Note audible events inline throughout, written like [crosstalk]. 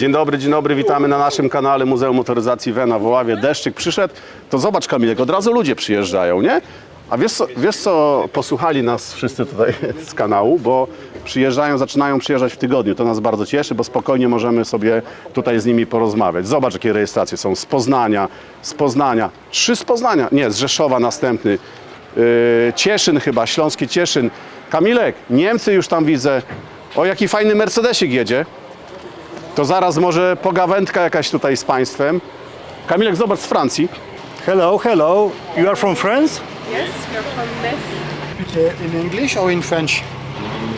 Dzień dobry, dzień dobry, witamy na naszym kanale Muzeum Motoryzacji Wena w Oławie. Deszczyk przyszedł, to zobacz Kamilek, od razu ludzie przyjeżdżają, nie? A wiesz co, wiesz co, posłuchali nas wszyscy tutaj [laughs] z kanału, bo przyjeżdżają, zaczynają przyjeżdżać w tygodniu. To nas bardzo cieszy, bo spokojnie możemy sobie tutaj z nimi porozmawiać. Zobacz, jakie rejestracje są z Poznania, z Poznania, trzy z Poznania, nie, z Rzeszowa następny, yy, Cieszyn chyba, Śląski Cieszyn. Kamilek, Niemcy już tam widzę. O, jaki fajny Mercedesik jedzie. To zaraz może pogawędka jakaś tutaj z Państwem. Kamilek, zobacz z Francji. Hello, hello. You are from France? Yes, you're from Metz. In English or in French?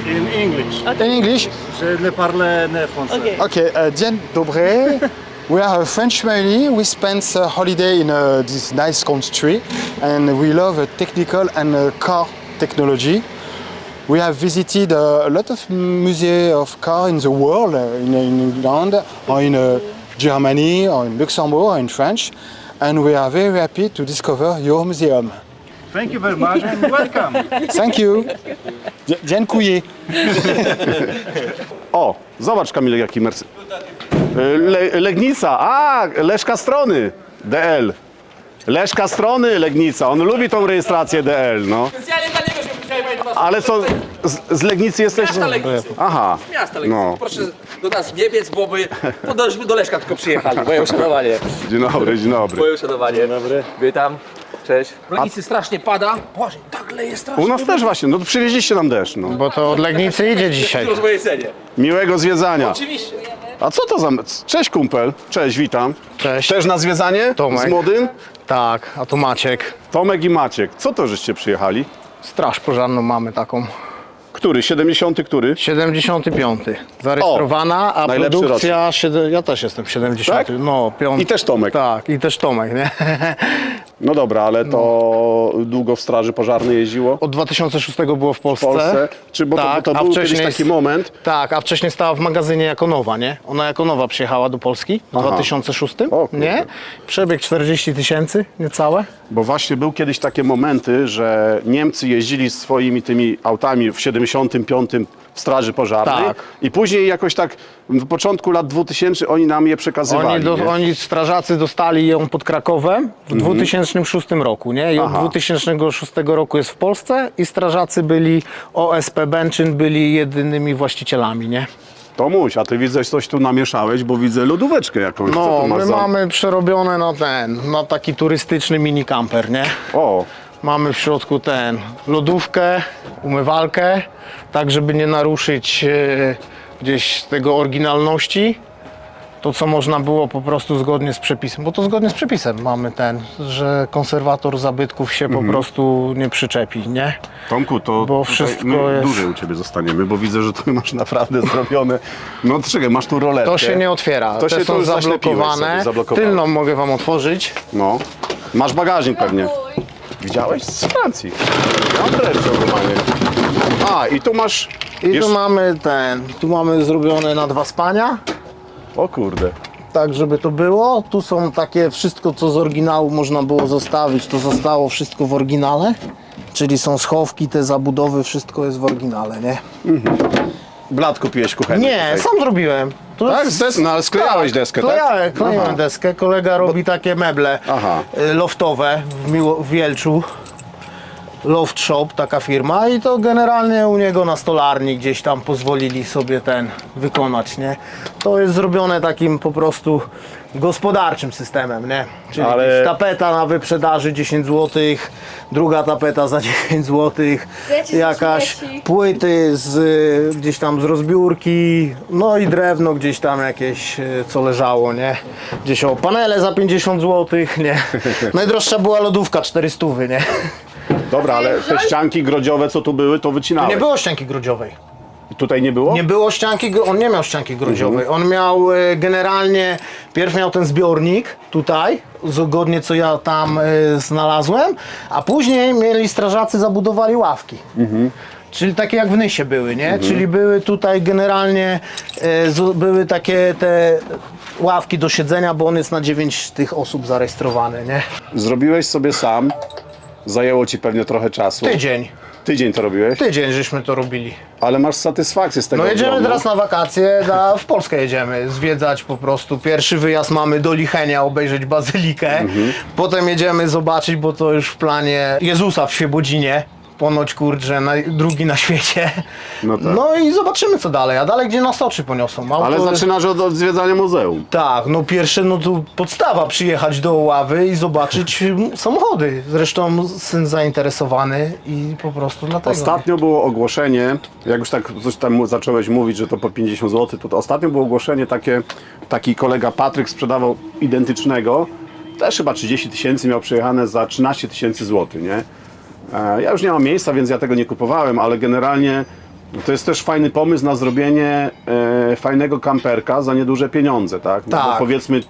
In English. In English? Je ne parle ne français. Okay. Okay, uh, dzień dobry. we are a French family. We spent a holiday in uh, this nice country and we love uh, technical and uh, car technology. We have visited uh, a lot of museums of car in the world, uh, in, in England, or in uh, Germany, or in Luxembourg, or in French, and we are very happy to discover your museum. Thank you very much and welcome. Thank you. Dzie- Dziękuję. [laughs] O, zobacz Kamilek, jaki Mercedes. Le, Legnica, a, Leszka Strony, DL. Leszka Strony, Legnica, on lubi tą rejestrację DL, no. Specjalnie dla niego się. Ale co, z, z Legnicy jesteś? Miasta Legnicy. Aha, Miasta Legnicy. no. Proszę do nas nie biec, bo by, to dośmy do Leszka tylko przyjechali. Moje uszanowanie. Dzień dobry, dzień dobry. Moje uszanowanie. Dzień dobry. Witam. Cześć. W Legnicy strasznie pada. Boże, tak leje strasznie. U nas też właśnie, no to przywieźliście nam deszcz, no. Bo to od Legnicy idzie dzisiaj. Miłego zwiedzania. Oczywiście. A co to za... Cześć kumpel, cześć, witam. Cześć. Też na zwiedzanie? Tomek. Z młodym? Tak, a tu Maciek. Tomek i Maciek. Co to żeście przyjechali? Straż pożarną mamy taką. Który? 70 który? 75. Zarejestrowana, a najlepszy produkcja. Siedem, ja też jestem 70. Tak? No, piąty. I też Tomek. Tak, i też Tomek, nie? [laughs] No dobra, ale to długo w straży pożarnej jeździło? Od 2006 było w Polsce. Polsce? Czy bo tak, to, bo to był kiedyś taki moment? Tak, a wcześniej stała w magazynie jako nowa, nie? Ona jako nowa przyjechała do Polski w Aha. 2006, O kurde. nie? Przebieg 40 tysięcy, niecałe. Bo właśnie był kiedyś takie momenty, że Niemcy jeździli swoimi tymi autami w 75 w straży pożarnej Tak. i później jakoś tak w początku lat 2000 oni nam je przekazywali. Oni, do, nie? oni strażacy dostali ją pod Krakowem w 2006 roku, nie? I od Aha. 2006 roku jest w Polsce i strażacy byli, OSP Bęczyn byli jedynymi właścicielami, nie? Tomuś, a ty widzę coś tu namieszałeś, bo widzę lodóweczkę jakąś. Co No, tu masz my za... mamy przerobione na ten, na taki turystyczny mini camper, nie? O, Mamy w środku ten, lodówkę, umywalkę, tak żeby nie naruszyć e, gdzieś tego oryginalności. To, co można było po prostu zgodnie z przepisem, bo to zgodnie z przepisem mamy ten, że konserwator zabytków się Mhm. po prostu nie przyczepi, nie? Tomku, to Bo wszystko my jest- dłużej u Ciebie zostaniemy, bo widzę, że tu [laughs] masz naprawdę zrobione. No czekaj, masz tu roletkę. To się nie otwiera, To te się są zablokowane. Tylną mogę Wam otworzyć. No. Masz bagażnik pewnie. Widziałeś? Z Francji. Ja mam dreszcze normalnie. A, i tu masz... I jeszcze- tu mamy ten, tu mamy zrobione na dwa spania. O kurde. tak żeby to było. Tu są takie wszystko, co z oryginału można było zostawić, to zostało wszystko w oryginale. Czyli są schowki, te zabudowy, wszystko jest w oryginale, nie? Blat kupiłeś kuchenny. Nie, tutaj. sam zrobiłem. To Tak? Z des- no, ale sklejałeś deskę, tak? Klejałem, klejałem Aha. deskę. Kolega robi takie meble Aha. y, loftowe w, Miło- w Wielczu. Loft Shop, taka firma i to generalnie u niego na stolarni gdzieś tam pozwolili sobie ten wykonać, nie? To jest zrobione takim po prostu gospodarczym systemem, nie? Czyli Ale- tapeta na wyprzedaży 10 zł, druga tapeta za [laughs] 10 zł, Leci jakaś śmieci. płyty z, y, gdzieś tam z rozbiórki, no i drewno gdzieś tam jakieś, y, co leżało, nie? Gdzieś o panele za 50 zł, nie? [laughs] Najdroższa była lodówka 400, nie? Dobra, ale te ścianki grodziowe, co tu były, to wycinałeś. Nie było ścianki grodziowej. Tutaj nie było? Nie było ścianki, on nie miał ścianki grodziowej. On miał e, generalnie, pierw miał ten zbiornik tutaj, zgodnie co ja tam e, znalazłem, a później mieli strażacy, zabudowali ławki. Czyli takie jak w Nysie były, nie? Czyli były tutaj generalnie, e, z, były takie te ławki do siedzenia, bo on jest na 9 tych osób zarejestrowany, nie? Zrobiłeś sobie sam. Zajęło ci pewnie trochę czasu. Tydzień. Tydzień to robiłeś, Tydzień żeśmy to robili. ale masz satysfakcję z tego No jedziemy ogromną. teraz na wakacje, na, w Polskę jedziemy, zwiedzać po prostu. Pierwszy wyjazd mamy do Lichenia, obejrzeć bazylikę. Mhm. Potem jedziemy zobaczyć, bo to już w planie Jezusa w Świebodzinie. Ponoć kurczę, drugi na świecie. No No, tak. i zobaczymy co dalej, a dalej gdzie nas oczy poniosą. Auto Ale zaczynasz od, od zwiedzania muzeum. Tak, no pierwsze, no to podstawa przyjechać do Ławy i zobaczyć [laughs] samochody. Zresztą syn zainteresowany i po prostu dlatego. Ostatnio było ogłoszenie, jak już tak coś tam zacząłeś mówić, że to po 50 zł, to, to ostatnio było ogłoszenie takie, taki kolega Patryk sprzedawał identycznego, też chyba 30 tysięcy miał przejechane za 13 tysięcy złotych, nie? E, Ja już nie mam miejsca, więc ja tego nie kupowałem, ale generalnie to jest też fajny pomysł na zrobienie e, fajnego kamperka za nieduże pieniądze, tak? No, Tak. powiedzmy,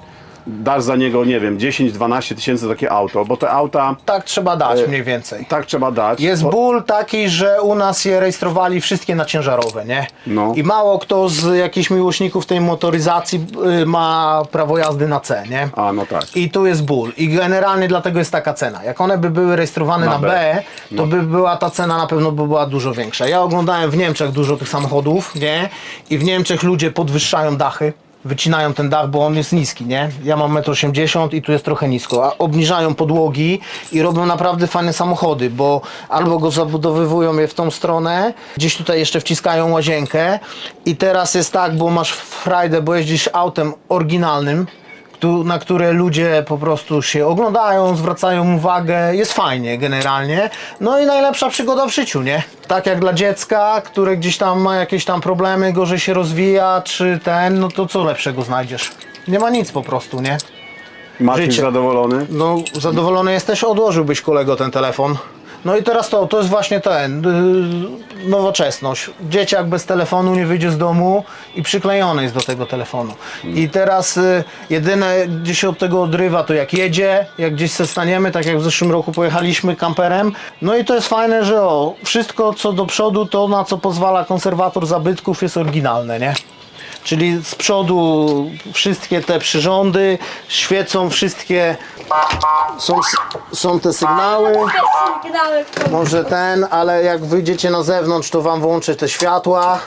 dasz za niego, nie wiem, 10-12 tysięcy za takie auto, bo te auta Tak trzeba dać mniej więcej. tak trzeba dać. Jest bo- ból taki, że u nas je rejestrowali wszystkie na ciężarowe, nie? No. I mało kto z jakichś miłośników tej motoryzacji y, ma prawo jazdy na C, nie? A, no tak. I tu jest ból. I generalnie dlatego jest taka cena. Jak one by były rejestrowane Na na, B. B, to by była ta cena na pewno by była dużo większa. Ja oglądałem w Niemczech dużo tych samochodów, nie? I w Niemczech ludzie podwyższają dachy. Wycinają ten dach, bo on jest niski, nie? Ja mam 1,80 m i tu jest trochę nisko. A obniżają podłogi i robią naprawdę fajne samochody, bo albo go zabudowywują je w tą stronę, gdzieś tutaj jeszcze wciskają łazienkę i teraz jest tak, bo masz frajdę, bo jeździsz autem oryginalnym, na które ludzie po prostu się oglądają, zwracają uwagę, jest fajnie generalnie. No i najlepsza przygoda w życiu, nie? Tak jak dla dziecka, które gdzieś tam ma jakieś tam problemy, gorzej się rozwija, czy ten, no to co lepszego znajdziesz? Nie ma nic po prostu, nie? Maciej Życie. zadowolony? No, zadowolony jesteś, odłożyłbyś kolego ten telefon. No i teraz to, to jest właśnie ten, yy, nowoczesność. Dzieciak bez telefonu nie wyjdzie z domu i przyklejony jest do tego telefonu. I teraz y, jedyne, gdzie się od tego odrywa, to jak jedzie, jak gdzieś se staniemy, tak jak w zeszłym roku pojechaliśmy kamperem. No i to jest fajne, że o, wszystko co do przodu, to na co pozwala konserwator zabytków jest oryginalne, nie? Czyli z przodu wszystkie te przyrządy, świecą wszystkie, są, są te sygnały, Te sygnały w może ten, ale jak wyjdziecie na zewnątrz, to wam włączę te światła.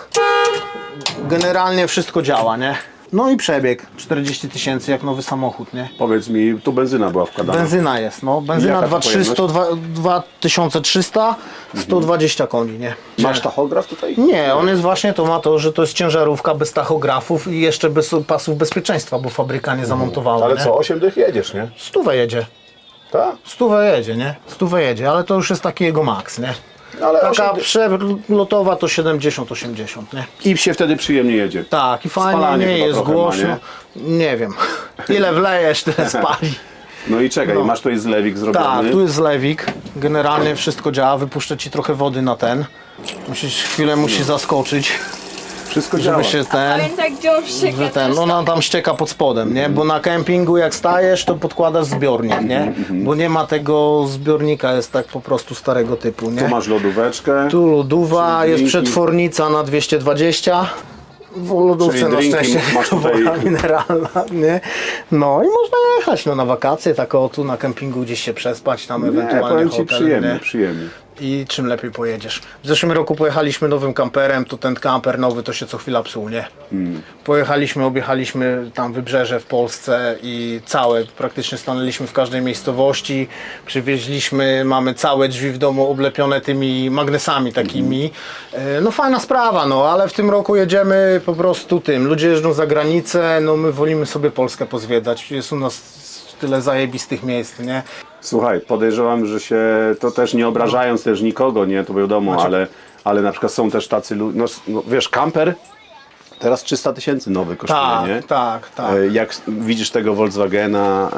Generalnie wszystko działa, nie? No i przebieg 40 tysięcy jak nowy samochód, nie? Powiedz mi, tu benzyna była wkładana. Benzyna jest, no. Benzyna Jaka to 2300, dwa- 2300, 120 koni, nie? Masz tachograf tutaj? Nie, on jest właśnie to ma to, że to jest ciężarówka bez tachografów i jeszcze bez pasów bezpieczeństwa, bo fabryka nie zamontowała. Ale nie? co, 8 dych jedziesz, nie? Stówę jedzie. Tak? Stówę jedzie, nie? Stówę jedzie, ale to już jest taki jego maks, nie? Ale Taka 8 dych. przelotowa to 70-80, nie? I się wtedy przyjemnie jedzie. Tak, i fajnie, Spalanie nie chyba jest trochę ma, głośno. nie? wiem. Ile wlejesz, tyle [laughs] spali. No i czekaj, masz tutaj zlewik zrobiony. Tak, tu jest zlewik. Generalnie wszystko działa. Wypuszczę ci trochę wody na ten. Musisz, chwilę musi zaskoczyć, Wszystko działa. żeby się ten... Pamiętaj, gdzie on ścieka że ten, też. no ona tam ścieka pod spodem, nie? Bo na kempingu jak stajesz, to podkładasz zbiornik, nie? Bo nie ma tego zbiornika, jest tak po prostu starego typu, nie? Tu masz lodóweczkę. Tu lodowa, jest drinki. przetwornica na 220. W lodówce Czyli na drinki szczęście masz tutaj- woda mineralna, nie? No i można jechać no, na wakacje, tak o tu na kempingu gdzieś się przespać, tam Nie, ewentualnie powiem ci hotel, przyjemnie, nie? przyjemnie. I czym lepiej pojedziesz. W zeszłym roku pojechaliśmy nowym kamperem, to ten kamper nowy to się co chwila psuł, nie? Pojechaliśmy, objechaliśmy tam wybrzeże w Polsce i całe, praktycznie stanęliśmy w każdej miejscowości, przywieźliśmy, mamy całe drzwi w domu oblepione tymi magnesami takimi. E, No fajna sprawa, no ale w tym roku jedziemy po prostu tym, ludzie jeżdżą za granicę, no my wolimy sobie Polskę pozwiedzać, jest u nas tyle zajebistych miejsc, nie? Słuchaj, podejrzewam, że się, to też nie obrażając też nikogo, nie, to wiadomo, Znaczy- ale, ale na przykład są też tacy ludzie, no, no wiesz, kamper teraz 300 tysięcy nowy kosztuje, Tak, nie? tak, tak. E, Jak widzisz tego Volkswagena,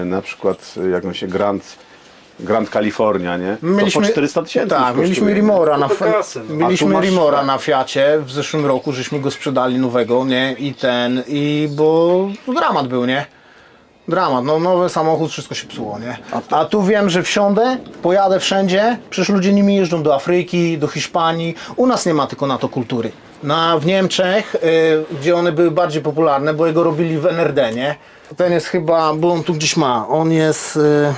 e, na przykład jak on się Grand, Grand California, nie? to po 400 tysięcy Tak, mieliśmy? Rimora na, no. A mieliśmy Rimora na Fiacie w zeszłym roku, żeśmy go sprzedali nowego, nie? I ten, i bo no, dramat był, nie? Dramat, no nowy samochód, wszystko się psuło, nie? A tu wiem, że wsiądę, pojadę wszędzie, przecież ludzie nimi jeżdżą do Afryki, do Hiszpanii. U nas nie ma tylko na to kultury. Na, w Niemczech, y, gdzie one były bardziej popularne, bo jego robili w NRD, nie? Ten jest chyba, bo on tu gdzieś ma, on jest... Y,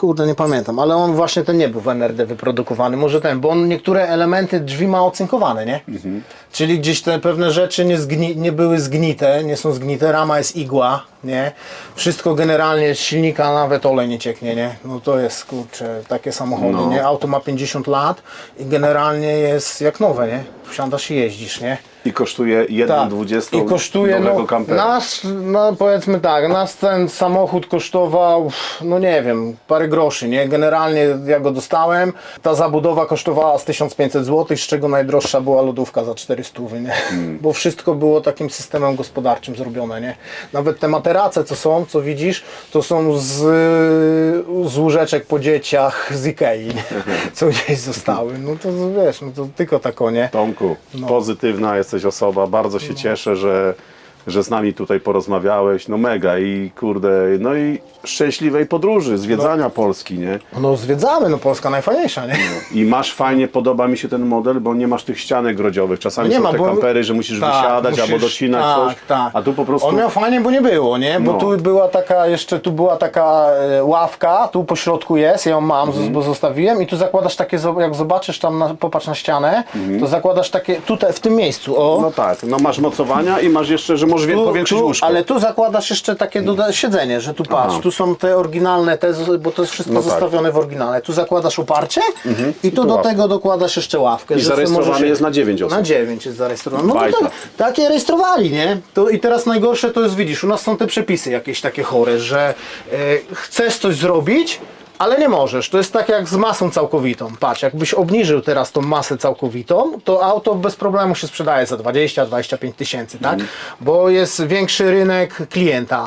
kurde, nie pamiętam, ale on właśnie ten nie był w NRD wyprodukowany, może ten, bo on niektóre elementy drzwi ma ocynkowane, nie? Czyli gdzieś te pewne rzeczy nie, zgni, nie były zgnite, nie są zgnite, rama jest igła, nie? Wszystko generalnie z silnika nawet olej nie cieknie, nie? No to jest, kurczę, takie samochody, No. nie? Auto ma 50 lat i generalnie jest jak nowe, nie? Wsiadasz i jeździsz, nie? I kosztuje 1,20 Tak. I kosztuje, no, kampera. nas, no powiedzmy tak, nas ten samochód kosztował, no nie wiem, parę groszy, nie? Generalnie ja go dostałem, ta zabudowa kosztowała z 1500 zł, z czego najdroższa była lodówka za 400, nie? Hmm. Bo wszystko było takim systemem gospodarczym zrobione, nie? Nawet te materace, co są, co widzisz, to są z, z łóżeczek po dzieciach z Ikei, nie? [laughs] co gdzieś zostały. No to wiesz, no to tylko tako, nie? Tomku, No. pozytywna jesteś osoba, bardzo się cieszę, że, że z nami tutaj porozmawiałeś, no mega i kurde, no i szczęśliwej podróży, zwiedzania No. Polski, nie? No zwiedzamy, no Polska najfajniejsza, nie? I masz fajnie, podoba mi się ten model, bo nie masz tych ścianek grodziowych, czasami Nie są ma, te bo- kampery, że musisz Tak, wysiadać albo musisz- docinać tak, coś, tak. a tu po prostu... On miał fajnie, bo nie było, nie? Bo No. tu była taka, jeszcze tu była taka e, ławka, tu po środku jest, ja ją mam, Mhm. bo zostawiłem i tu zakładasz takie, zo- jak zobaczysz tam, na, popatrz na ścianę, to zakładasz takie, tutaj, w tym miejscu, o. Mhm. No tak, no masz mocowania i masz jeszcze, że możesz Tu- powiększyć tu, łóżko. Ale tu zakładasz jeszcze takie doda- siedzenie, że tu patrz, tu są te oryginalne, te, bo to jest wszystko No tak. zostawione w oryginale. Tu zakładasz oparcie i tu tu do ławkę. tego dokładasz jeszcze ławkę. I zarejestrowany jest na 9 osób. Na 9 jest zarejestrowany. No to tak, takie rejestrowali, nie? To I teraz najgorsze to jest, widzisz, u nas są te przepisy jakieś takie chore, że e, chcesz coś zrobić, ale nie możesz. To jest tak jak z masą całkowitą. Patrz, jakbyś obniżył teraz tą masę całkowitą, to auto bez problemu się sprzedaje za 20-25 tysięcy, tak? Bo jest większy rynek klienta,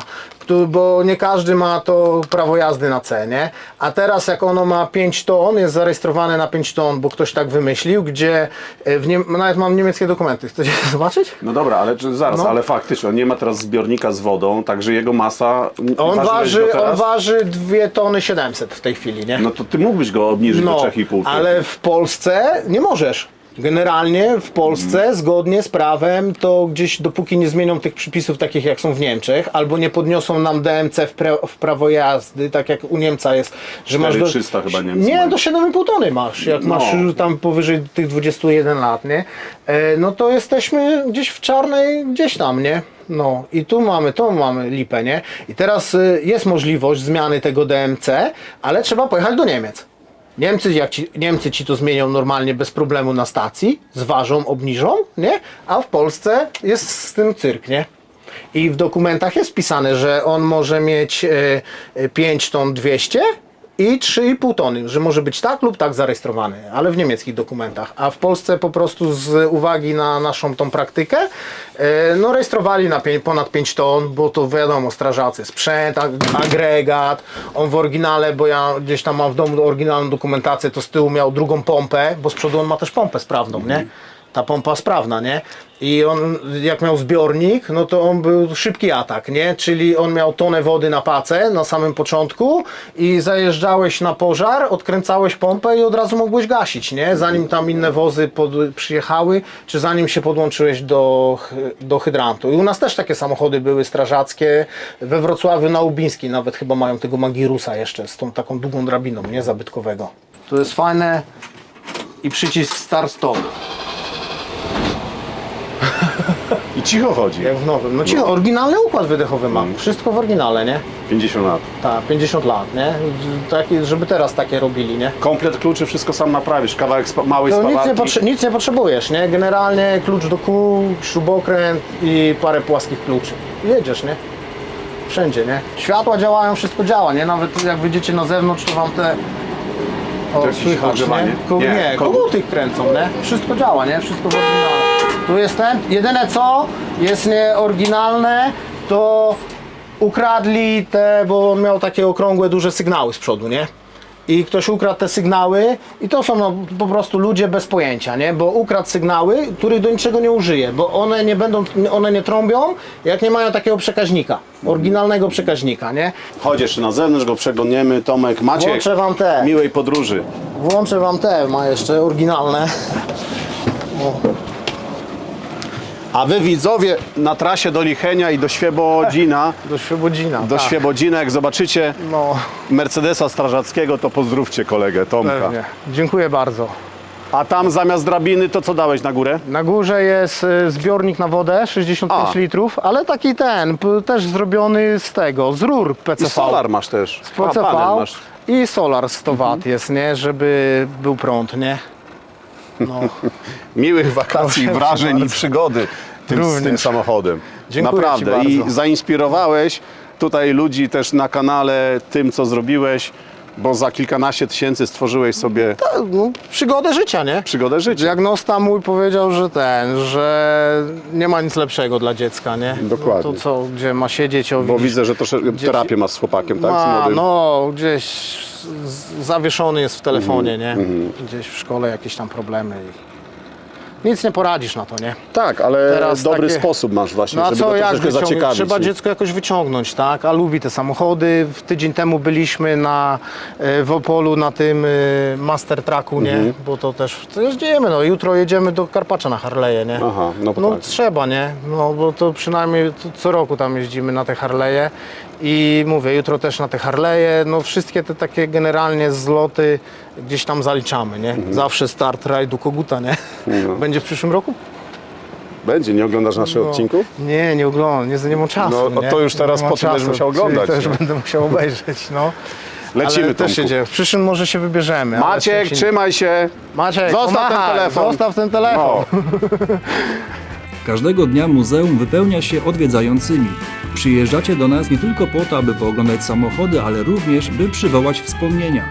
bo nie każdy ma to prawo jazdy na C, nie? A teraz jak ono ma 5 ton, jest zarejestrowane na 5 ton, bo ktoś tak wymyślił, gdzie e, w Niem- nawet mam niemieckie dokumenty. Chcecie [laughs] zobaczyć? No dobra, ale zaraz, No. ale faktycznie, on nie ma teraz zbiornika z wodą, także jego masa... On waży, go on waży 2 tony 700 w tej chwili, nie? No to ty mógłbyś go obniżyć No, do 3,5. ale w Polsce nie możesz. Generalnie w Polsce, zgodnie z prawem, to gdzieś dopóki nie zmienią tych przepisów takich jak są w Niemczech, albo nie podniosą nam DMC w, pre, w prawo jazdy, tak jak u Niemca jest, że masz do, 4300 chyba Niemcy Nie, mają. do 7,5 tony masz, jak No. masz tam powyżej tych 21 lat, nie? E, no to jesteśmy gdzieś w czarnej, gdzieś tam, nie? No i tu mamy, tu mamy lipę, nie? I teraz y, jest możliwość zmiany tego DMC, ale trzeba pojechać do Niemiec. Niemcy, jak ci, Niemcy ci to zmienią normalnie bez problemu na stacji, zważą, obniżą, nie? A w Polsce jest z tym cyrk, nie? I w dokumentach jest pisane, że on może mieć e, e, 5 ton 200 i 3,5 tony, że może być tak lub tak zarejestrowany, ale w niemieckich dokumentach. A w Polsce po prostu z uwagi na naszą tą praktykę, e, no rejestrowali na ponad 5 ton, bo to wiadomo, strażacy, sprzęt, ag- agregat, on w oryginale, bo ja gdzieś tam mam w domu oryginalną dokumentację, to z tyłu miał drugą pompę, bo z przodu on ma też pompę sprawną, nie? Ta pompa sprawna, nie? I on, jak miał zbiornik, no to on był szybki atak, nie? Czyli on miał tonę wody na pacę na samym początku i zajeżdżałeś na pożar, odkręcałeś pompę i od razu mogłeś gasić, nie? Zanim tam inne wozy pod, przyjechały, czy zanim się podłączyłeś do, do hydrantu. I u nas też takie samochody były strażackie. We Wrocławiu na Ubińskiej nawet chyba mają tego Magirusa jeszcze z tą taką długą drabiną, nie? Zabytkowego. To jest fajne i przycisk start-stop. I cicho chodzi. Jak w nowym. No cicho, oryginalny układ wydechowy mam. Wszystko w oryginale, nie? 50 lat. Tak, 50 lat, nie? Żeby teraz takie robili, nie? Komplet kluczy, wszystko sam naprawisz. Kawałek spa- małej To nic nie, potrze- nic nie potrzebujesz, nie? Generalnie klucz do kół, śrubokręt i parę płaskich kluczy. I Jedziesz, nie? Wszędzie, nie? Światła działają, wszystko działa, nie? Nawet jak wyjdziecie na zewnątrz, to wam te... O, jakieś słychać, ogrzewanie? nie? Ko- Nie, nie, kogut. koguty kręcą, nie? Wszystko działa, nie? Wszystko w oryginale. Tu jestem. Jedyne co jest nieoryginalne, to ukradli te, bo on miał takie okrągłe, duże sygnały z przodu, nie? I ktoś ukradł te sygnały i to są no, po prostu ludzie bez pojęcia, nie? Bo ukradł sygnały, których do niczego nie użyje, bo one nie będą, one nie trąbią, jak nie mają takiego przekaźnika, oryginalnego przekaźnika, nie? Chodź jeszcze na zewnątrz, go przeglądniemy. Tomek, Maciek, Włączę wam te. miłej podróży. Włączę wam te, ma jeszcze oryginalne. O. A wy widzowie na trasie do Lichenia i do Świebodzina, [laughs] Do Świebodzina. do tak. Świebodzina, jak zobaczycie No, Mercedesa Strażackiego, to pozdrówcie kolegę Tomka. pewnie. Dziękuję bardzo. A tam zamiast drabiny to co dałeś na górę? Na górze jest y, zbiornik na wodę, 65 A. litrów, ale taki ten, p- też zrobiony z tego, z rur I PCV. solar masz też. Z PCV A, panel masz. i solar 100 W jest, nie, żeby był prąd, nie? No, [laughs] Miłych wakacji, wrażeń i przygody tym, z tym samochodem. Dziękuję Naprawdę. I zainspirowałeś tutaj ludzi też na kanale tym, co zrobiłeś, bo za kilkanaście tysięcy stworzyłeś sobie no przygodę życia, nie? przygodę życia. Diagnosta mój powiedział, że ten, że nie ma nic lepszego dla dziecka, nie? Dokładnie. No to co, gdzie ma siedzieć, o Bo widzę, że troszeczkę terapię masz z chłopakiem, tak? Z ma, młodym. no gdzieś z- zawieszony jest w telefonie, Mhm, nie? Gdzieś w szkole jakieś tam problemy i nic nie poradzisz na to, nie? Tak, ale Teraz dobry takie- sposób masz właśnie, No a żeby co, go jak troszeczkę wyciągnąć? zaciekawić. Trzeba nie? dziecko jakoś wyciągnąć, tak? A lubi te samochody. W tydzień temu byliśmy na, e, w Opolu na tym e, Master Trucku, nie? Mhm. Bo to też, to jeździmy, no jutro jedziemy do Karpacza na Harley'e, nie? Aha, no no tak. trzeba, nie? No bo to przynajmniej co roku tam jeździmy na te Harley'e i mówię, jutro też na te Harley'e, no wszystkie te takie generalnie zloty gdzieś tam zaliczamy, nie? Mhm. Zawsze start rajdu Koguta, nie? [laughs] Będzie w przyszłym roku? Będzie, nie oglądasz naszych No. odcinków? Nie, nie oglądam, nie, nie mam czasu. No, nie? to już teraz Nie mam potem będziesz musiał czyli oglądać, Też nie? będę musiał obejrzeć, no. [laughs] Lecimy, ale też się dzieje. W przyszłym może się wybierzemy. ale Maciek, się- trzymaj się. Maciek, Zostaw ten pomachaj, telefon. Zostaw ten telefon. No. [laughs] Każdego dnia muzeum wypełnia się odwiedzającymi. Przyjeżdżacie do nas nie tylko po to, aby pooglądać samochody, ale również, by przywołać wspomnienia.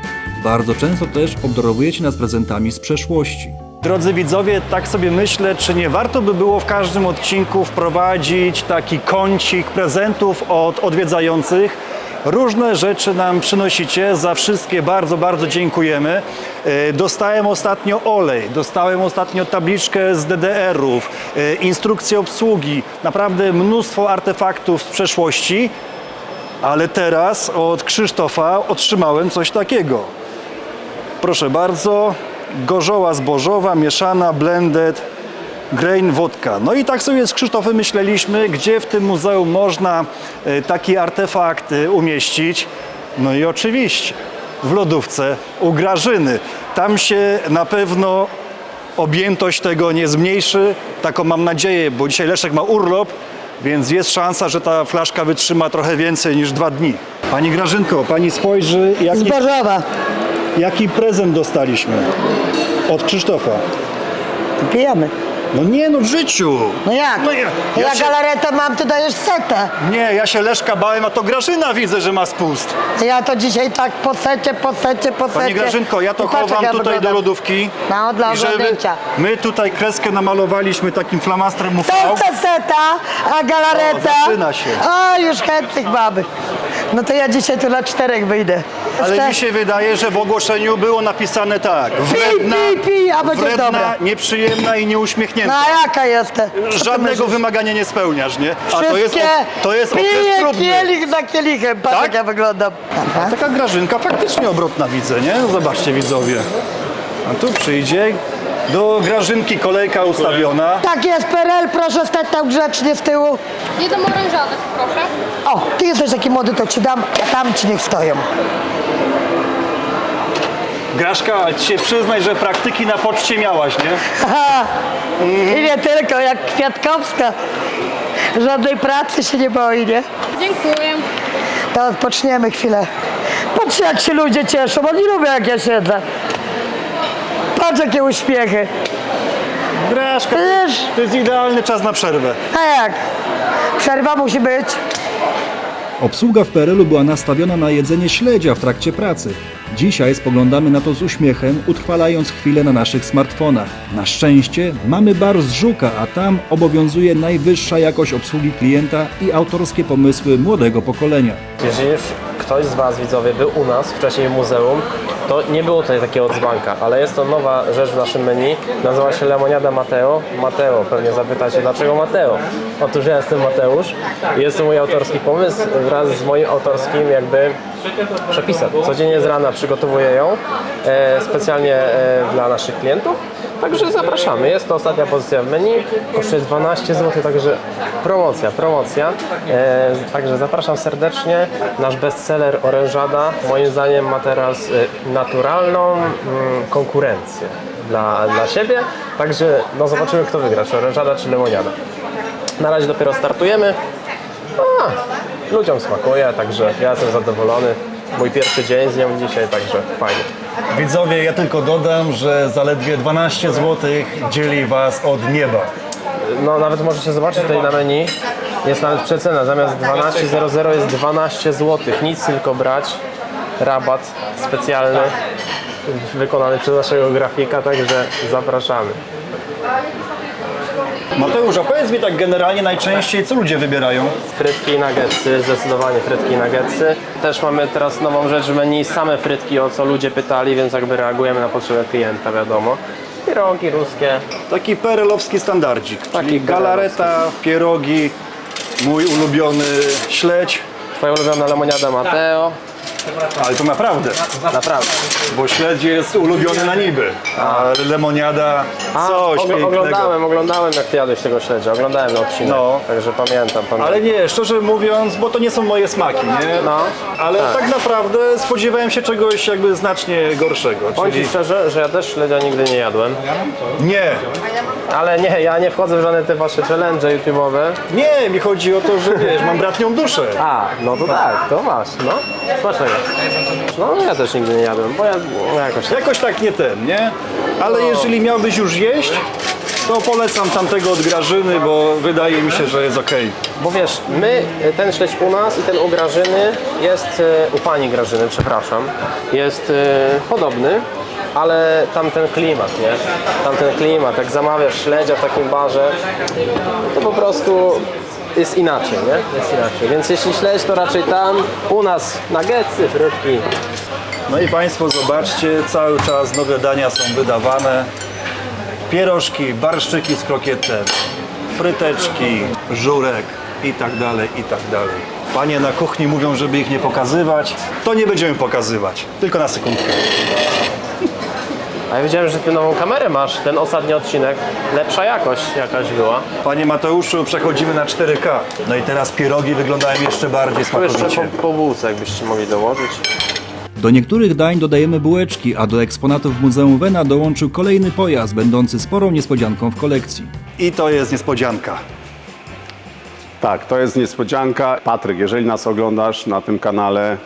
Bardzo często też obdarowujecie nas prezentami z przeszłości. Drodzy widzowie, tak sobie myślę, czy nie warto by było w każdym odcinku wprowadzić taki kącik prezentów od odwiedzających. Różne rzeczy nam przynosicie, za wszystkie bardzo, bardzo dziękujemy. E, Dostałem ostatnio olej, dostałem ostatnio tabliczkę z DDR-ów, e, instrukcję obsługi, naprawdę mnóstwo artefaktów z przeszłości, ale teraz od Krzysztofa otrzymałem coś takiego. Proszę bardzo, gorzoła zbożowa, mieszana, blended, grain wodka. No i tak sobie z Krzysztofem myśleliśmy, gdzie w tym muzeum można e, taki artefakt e, umieścić. No i oczywiście w lodówce u Grażyny. Tam się na pewno objętość tego nie zmniejszy. Taką mam nadzieję, bo dzisiaj Leszek ma urlop, więc jest szansa, że ta flaszka wytrzyma trochę więcej niż dwa dni. Pani Grażynko, pani spojrzy, jaki. Jaki prezent dostaliśmy od Krzysztofa? Pijemy. No nie no, w życiu! No jak? No ja- ja ja się- galaretę mam, ty dajesz setę. Nie, ja się Leszka bałem, a to Grażyna widzę, że ma spust. Ja to dzisiaj tak po secie, po secie, po secie. Pani Grażynko, ja to I patrz, jak chowam ja tutaj do wyglądam. lodówki. No, dla oglądnięcia. My tutaj kreskę namalowaliśmy takim flamastrem UV. Serce seta, a galareta. O, zaczyna się. O, już chętnych mamy. No to ja dzisiaj tu na czterech wyjdę. Ale Te- mi się wydaje, że w ogłoszeniu było napisane tak. Wredna, pij, pij, a będzie wredna dobra. nieprzyjemna i No nieuśmiechnięta. a jaka jestem? Co ty Żadnego myślisz? wymagania nie spełniasz, nie? A to jest, Wszystkie o- to jest okres piję próbny. kielich za kielichem. Patrz Tak? jak ja wyglądam. Taka grażynka faktycznie obrotna widzę, nie? Zobaczcie widzowie. A tu przyjdzie do grażynki kolejka ustawiona. Tak jest, PRL, proszę stać tam grzecznie z tyłu. Jedną orężadę, proszę. O, ty jesteś taki młody, to ci dam, a tam ci niech stoją. Graszka, ci się przyznaj, że praktyki na poczcie miałaś, nie? Aha. I nie tylko, jak Kwiatkowska. Żadnej pracy się nie boi, nie? Dziękuję. To odpoczniemy chwilę. Patrz jak się ludzie cieszą, oni lubią jak ja siedzę. Patrz jakie. Graszka, Wiesz? to jest idealny czas na przerwę. A jak? Przerwa musi być. Obsługa w PRL-u była nastawiona na jedzenie śledzia w trakcie pracy. Dzisiaj spoglądamy na to z uśmiechem, utrwalając chwilę na naszych smartfonach. Na szczęście mamy bar z Żuka, a tam obowiązuje najwyższa jakość obsługi klienta i autorskie pomysły młodego pokolenia. Jeżeli już ktoś z Was, widzowie, był u nas wcześniej w muzeum, to nie było tutaj takiego dzbanka, ale jest to nowa rzecz w naszym menu. Nazywa się Lemoniada Mateo. Mateo, pewnie zapytacie, dlaczego Mateo? Otóż ja jestem Mateusz i jest to mój autorski pomysł wraz z moim autorskim jakby przepisach. Codziennie z rana przygotowuję ją e, specjalnie e, dla naszych klientów. Także zapraszamy. Jest to ostatnia pozycja w menu. Kosztuje 12 zł, także promocja, promocja. E, także zapraszam serdecznie. Nasz bestseller orężada moim zdaniem ma teraz e, naturalną mm, konkurencję dla, dla siebie. Także no zobaczymy kto wygra, czy orężada, czy lemoniada. Na razie dopiero startujemy. A, ludziom smakuje, także ja jestem zadowolony. Mój pierwszy dzień z nią dzisiaj, także fajnie. Widzowie, ja tylko dodam, że zaledwie 12 zł dzieli Was od nieba. No nawet możecie zobaczyć tutaj na menu, jest nawet przecena, zamiast 12.00 jest 12 zł, nic tylko brać, rabat specjalny wykonany przez naszego grafika, także zapraszamy. Mateusz, a powiedz mi tak generalnie najczęściej, co ludzie wybierają? Frytki i nuggetsy, zdecydowanie frytki i nuggetsy. Też mamy teraz nową rzecz w menu, same frytki, o co ludzie pytali, więc jakby reagujemy na potrzeby klienta, wiadomo. Pierogi ruskie, Taki perelowski standardzik, Taki czyli galareta, pierogi, mój ulubiony śledź, twoja ulubiona lemoniada Mateo, ale to naprawdę, naprawdę. bo śledź jest ulubiony na niby, a lemoniada A, coś ogl- pięknego. Oglądałem, oglądałem jak ty jadłeś tego śledzia, oglądałem odcinek, No. także pamiętam, pamiętam. Ale nie, szczerze mówiąc, bo to nie są moje smaki, nie? No, Ale tak. tak. naprawdę spodziewałem się czegoś jakby znacznie gorszego. Powiem Czyli szczerze, że ja też śledzia nigdy nie jadłem. nie, Ale nie, ja nie wchodzę w żadne te wasze challenge YouTube'owe. nie, mi chodzi o to, że wiesz, mam bratnią duszę. A, no to tak, to masz, no. Dlaczego? No ja też nigdy nie jadłem, bo ja no, jakoś... Jakoś tak nie ten, nie? Ale jeżeli miałbyś już jeść, to polecam tamtego od Grażyny, bo wydaje mi się, że jest okej. Bo wiesz, my, ten śledź u nas i ten u Grażyny jest, e, u pani Grażyny, przepraszam, jest e, podobny, ale tamten klimat, nie? Tamten klimat, jak zamawiasz śledzia w takim barze, to po prostu jest inaczej, nie? Jest inaczej. Więc jeśli śledź, to raczej tam, u nas nuggetsy, frytki. No i Państwo zobaczcie, cały czas nowe dania są wydawane. Pierożki, barszczyki z krokietem, fryteczki, żurek i tak dalej, i tak dalej. Panie na kuchni mówią, żeby ich nie pokazywać. To nie będziemy pokazywać, tylko na sekundkę. A ja wiedziałem, że ty nową kamerę masz, ten ostatni odcinek. Lepsza jakość jakaś była. Panie Mateuszu, przechodzimy na 4K. No i teraz pierogi wyglądają jeszcze bardziej Tu jeszcze smakowicie. po, po bułce, jakbyście mogli dołożyć. Do niektórych dań dodajemy bułeczki, a do eksponatów Muzeum Wena dołączył kolejny pojazd, będący sporą niespodzianką w kolekcji. I to jest niespodzianka. Tak, to jest niespodzianka. Patryk, jeżeli nas oglądasz na tym kanale,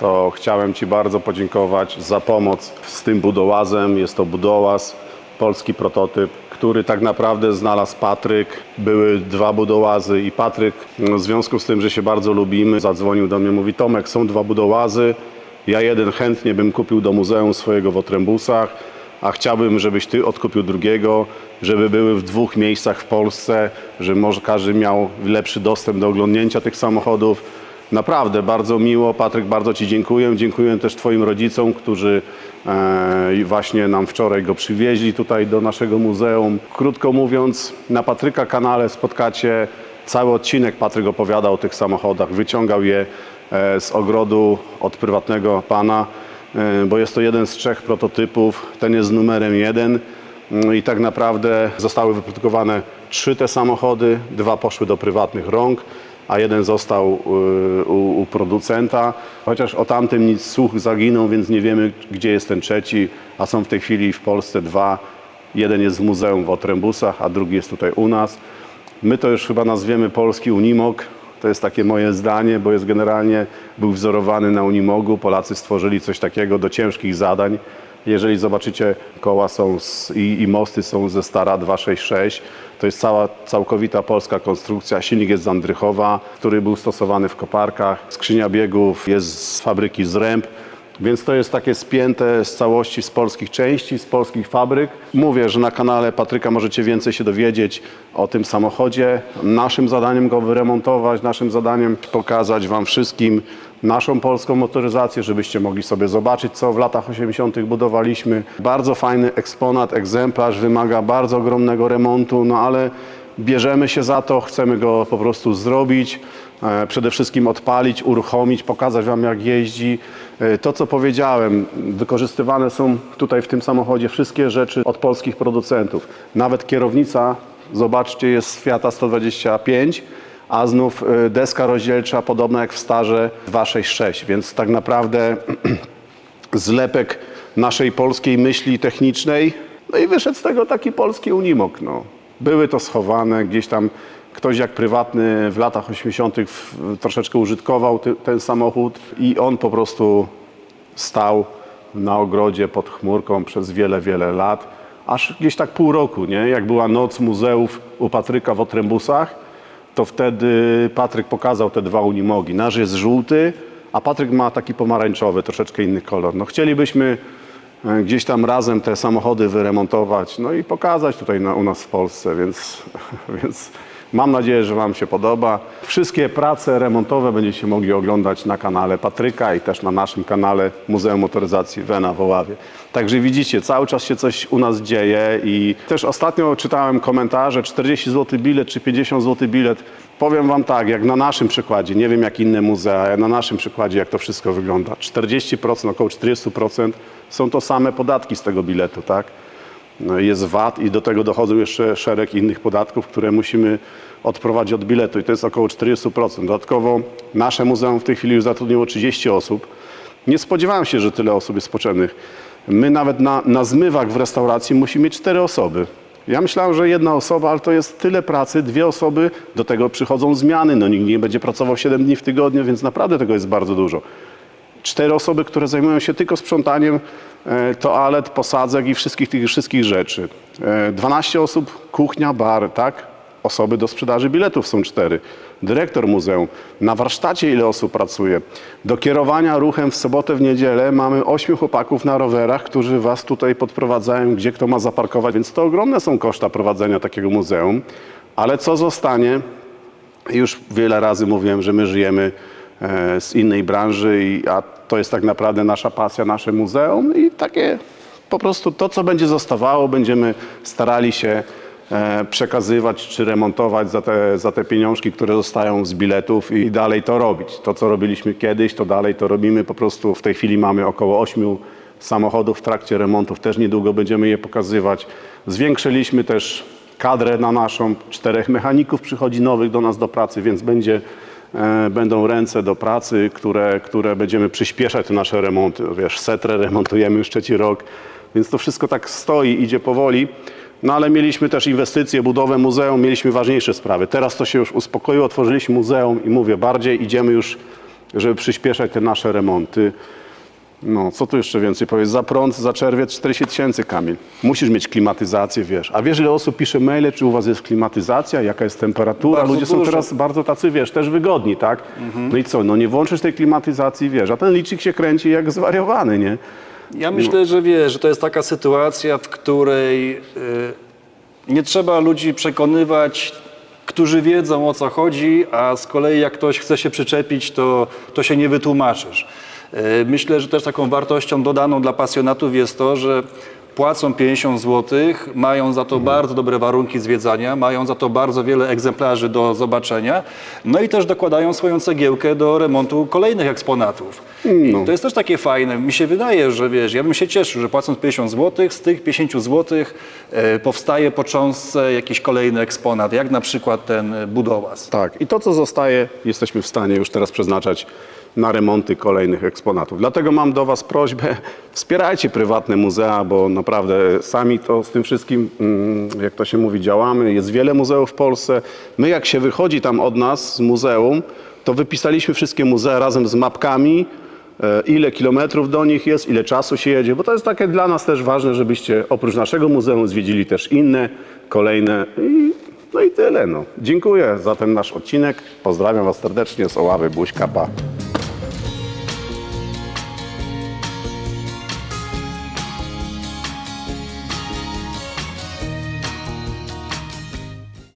to chciałem Ci bardzo podziękować za pomoc z tym budołazem. Jest to budołaz, polski prototyp, który tak naprawdę znalazł Patryk. Były dwa budołazy i Patryk, w związku z tym, że się bardzo lubimy, zadzwonił do mnie, mówi Tomek, są dwa budołazy, ja jeden chętnie bym kupił do muzeum swojego w Otrębusach, a chciałbym, żebyś ty odkupił drugiego, żeby były w dwóch miejscach w Polsce, żeby może każdy miał lepszy dostęp do oglądnięcia tych samochodów. Naprawdę bardzo miło. Patryk, bardzo Ci dziękuję. Dziękuję też Twoim rodzicom, którzy e, właśnie nam wczoraj go przywieźli tutaj do naszego muzeum. Krótko mówiąc, na Patryka kanale spotkacie cały odcinek. Patryk opowiadał o tych samochodach, wyciągał je e, z ogrodu od prywatnego pana, e, bo jest to jeden z trzech prototypów. Ten jest numerem jeden. Mm, I tak naprawdę zostały wyprodukowane trzy te samochody, dwa poszły do prywatnych rąk, a jeden został y, u, u producenta. Chociaż o tamtym nic słuch zaginął, więc nie wiemy, gdzie jest ten trzeci, a są w tej chwili w Polsce dwa. Jeden jest w muzeum w Otrębusach, a drugi jest tutaj u nas. My to już chyba nazwiemy polski Unimog. To jest takie moje zdanie, bo jest generalnie, był wzorowany na Unimogu. Polacy stworzyli coś takiego do ciężkich zadań. Jeżeli zobaczycie, koła są z, i, i mosty są ze stara 266, to jest cała, całkowita polska konstrukcja. Silnik jest z Andrychowa, który był stosowany w koparkach. Skrzynia biegów jest z fabryki z Ręb. Więc to jest takie spięte z całości z polskich części, z polskich fabryk. Mówię, że na kanale Patryka możecie więcej się dowiedzieć o tym samochodzie. Naszym zadaniem go wyremontować, naszym zadaniem pokazać Wam wszystkim naszą polską motoryzację, żebyście mogli sobie zobaczyć, co w latach 80. budowaliśmy. Bardzo fajny eksponat, egzemplarz, wymaga bardzo ogromnego remontu, no ale bierzemy się za to, chcemy go po prostu zrobić. e, przede wszystkim odpalić, uruchomić, pokazać Wam jak jeździ. E, To co powiedziałem, wykorzystywane są tutaj w tym samochodzie wszystkie rzeczy od polskich producentów. Nawet kierownica, zobaczcie, jest z Fiata 125, a znów e, deska rozdzielcza podobna jak w starze 266, więc tak naprawdę [clears throat] zlepek naszej polskiej myśli technicznej. No i wyszedł z tego taki polski unimog. No. Były to schowane, gdzieś tam ktoś jak prywatny w latach 80. w- troszeczkę użytkował ty, ten samochód i on po prostu stał na ogrodzie pod chmurką przez wiele, wiele lat. Aż gdzieś tak pół roku, nie? Jak była noc muzeów u Patryka w Otrębusach, to wtedy Patryk pokazał te dwa unimogi. Nasz jest żółty, a Patryk ma taki pomarańczowy, troszeczkę inny kolor. No chcielibyśmy e, gdzieś tam razem te samochody wyremontować, no i pokazać tutaj na, u nas w Polsce, więc, [laughs] więc mam nadzieję, że Wam się podoba. Wszystkie prace remontowe będziecie mogli oglądać na kanale Patryka i też na naszym kanale Muzeum Motoryzacji Wena w Oławie. Także widzicie, cały czas się coś u nas dzieje i też ostatnio czytałem komentarze, 40 zł bilet czy 50 zł bilet. Powiem Wam tak, jak na naszym przykładzie, nie wiem jak inne muzea, na naszym przykładzie jak to wszystko wygląda. 40%, około 40% są to same podatki z tego biletu, tak? No jest VAT i do tego dochodzą jeszcze szereg innych podatków, które musimy odprowadzić od biletu i to jest około 40%. Dodatkowo nasze muzeum w tej chwili już zatrudniło 30 osób. Nie spodziewałem się, że tyle osób jest potrzebnych. My nawet na, na zmywak w restauracji musimy mieć 4 osoby. Ja myślałem, że jedna osoba, ale to jest tyle pracy, dwie osoby, do tego przychodzą zmiany, no nikt nie będzie pracował 7 dni w tygodniu, więc naprawdę tego jest bardzo dużo cztery osoby, które zajmują się tylko sprzątaniem e, toalet, posadzek i wszystkich tych wszystkich rzeczy. E, 12 osób, kuchnia, bar, tak? Osoby do sprzedaży biletów są cztery. Dyrektor muzeum. Na warsztacie ile osób pracuje? Do kierowania ruchem w sobotę, w niedzielę mamy ośmiu chłopaków na rowerach, którzy was tutaj podprowadzają, gdzie kto ma zaparkować, więc to ogromne są koszta prowadzenia takiego muzeum. Ale co zostanie? Już wiele razy mówiłem, że my żyjemy e, z innej branży, a to jest tak naprawdę nasza pasja, nasze muzeum i takie po prostu to, co będzie zostawało, będziemy starali się e, przekazywać czy remontować za te, za te pieniążki, które zostają z biletów i dalej to robić. To, co robiliśmy kiedyś, to dalej to robimy. Po prostu w tej chwili mamy około 8 samochodów w trakcie remontów. Też niedługo będziemy je pokazywać. Zwiększyliśmy też kadrę na naszą. Czterech mechaników przychodzi nowych do nas do pracy, więc będzie, e, będą ręce do pracy, które, które będziemy przyspieszać te nasze remonty. No Wiesz, setrę remontujemy już trzeci rok, więc to wszystko tak stoi, idzie powoli. No ale mieliśmy też inwestycje, budowę muzeum, mieliśmy ważniejsze sprawy. Teraz to się już uspokoiło, otworzyliśmy muzeum i mówię, bardziej idziemy już, żeby przyspieszać te nasze remonty. No, co tu jeszcze więcej powiedzieć? Za prąd, za czerwiec 40 tysięcy, Kamil. Musisz mieć klimatyzację, wiesz. A wiesz, ile osób pisze maile, czy u was jest klimatyzacja, jaka jest temperatura? Bardzo Ludzie są dużo. teraz bardzo tacy, wiesz, też wygodni, tak? No i co, no nie włączysz tej klimatyzacji, wiesz, a ten licznik się kręci jak zwariowany, nie? Ja myślę, że wiesz, że to jest taka sytuacja, w której y, nie trzeba ludzi przekonywać, którzy wiedzą o co chodzi, a z kolei jak ktoś chce się przyczepić, to, to się nie wytłumaczysz. Y, myślę, że też taką wartością dodaną dla pasjonatów jest to, że płacą 50 zł, mają za to bardzo dobre warunki zwiedzania, mają za to bardzo wiele egzemplarzy do zobaczenia, no i też dokładają swoją cegiełkę do remontu kolejnych eksponatów. I to jest też takie fajne. Mi się wydaje, że wiesz, ja bym się cieszył, że płacąc 50 zł, z tych 50 zł e, powstaje po cząstce jakiś kolejny eksponat, jak na przykład ten e, budowas. Tak, i to co zostaje, jesteśmy w stanie już teraz przeznaczać na remonty kolejnych eksponatów. Dlatego mam do Was prośbę, [laughs] wspierajcie prywatne muzea, bo naprawdę sami to z tym wszystkim, mm, jak to się mówi, działamy. Jest wiele muzeów w Polsce. My jak się wychodzi tam od nas z muzeum, to wypisaliśmy wszystkie muzea razem z mapkami, e, ile kilometrów do nich jest, ile czasu się jedzie, bo to jest takie dla nas też ważne, żebyście oprócz naszego muzeum zwiedzili też inne, kolejne i no i tyle. No. Dziękuję za ten nasz odcinek. Pozdrawiam Was serdecznie z Oławy, Buźka, pa.